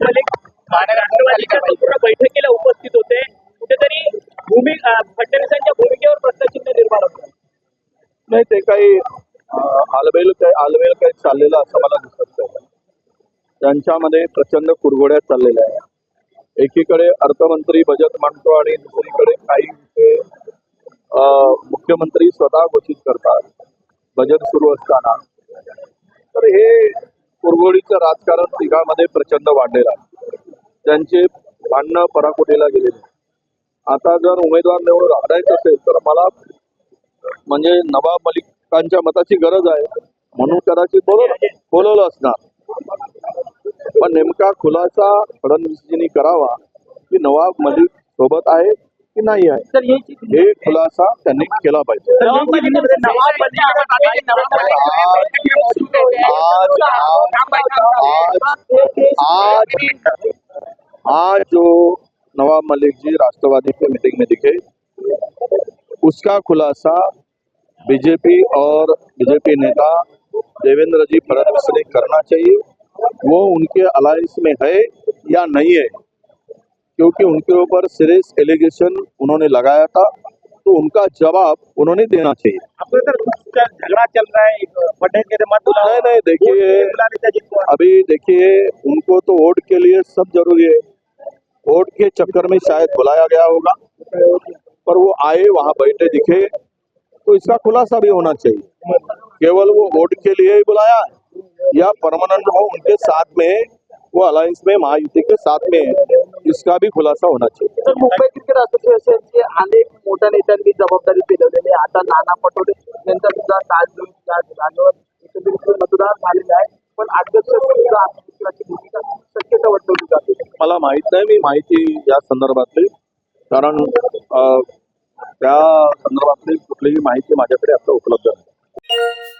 नवाब मलिक संपूर्ण बैठकीला उपस्थित होते. कुठेतरी भूमी फडणवीसांच्या भूमिकेवर प्रश्नचिन्ह निर्माण होतं. नाही ते काही आलबेल काही आलबेल काही चाललेलं असं मला दिसत नाही. त्यांच्यामध्ये प्रचंड कुरघोड्या चाललेल्या आहे एकीकडे अर्थमंत्री बजेट मांडतो आणि दुसरीकडे काही विषय अं, मुख्यमंत्री स्वतः घोषित करतात. बजेट सुरू असताना. तर हे कुरघोडीचं राजकारण तिघामध्ये प्रचंड वाढलेलं आहे. त्यांचे भांडणं पराकोटीला गेलेले. आता जर उमेदवार निवडून आणायचं असेल तर मला म्हणजे नवाब मलिकांच्या मताची गरज आहे. म्हणून कदाचित बोलवलं बोलवलं असणार. पण नेमका खुलासा फडणवीसजींनी करावा की नवाब मलिक सोबत आहे की नाही आहे? हे खुलासा त्यांनी केला पाहिजे. नवाब नवाब आज आज जो नवाब मलिक जी राष्ट्रवादी के मीटिंग में दिखे, उसका खुलासा बीजेपी और बीजेपी नेता देवेंद्र जी फडणवीस ने करना चाहिए। वो उनके अलायंस में है या नहीं है? क्योंकि उनके ऊपर सीरियस एलिगेशन उन्होंने लगाया था। तो उनका जवाब उन्होंने देना चाहिए। कुछ झगड़ा चल रहा है फडणवीस के मत नहीं नहीं देखिए अभी देखिए उनको तो वोट के लिए सब ज़रूरी है। वोट के चक्कर में शायद बुलाया गया होगा पर वो आए वहाँ बैठे दिखे तो इसका खुलासा भी होना चाहिए। केवल वो वोट के लिए ही बुलाया है या परमानेंट वो उनके साथ में वो अलायंस में महायुति के साथ में है। इसका भी खुलासा होना चाहिए। तर मुंबई क्रिकेट असोसिएशनचे अनेक मोठ्या नेत्यांनी जबाबदारी पेलवलेली आहे. आता नाना पटोले यांचा सुद्धा ताज जागेवर एकंदरीत मतदान झालेलं आहे. पण अध्यक्ष सुद्धा भूमिका शक्यता वर्तवली जाते. मला माहीत नाही मी माहिती या संदर्भातली. कारण त्या संदर्भातली कुठलीही माहिती माझ्याकडे आता उपलब्ध नाही.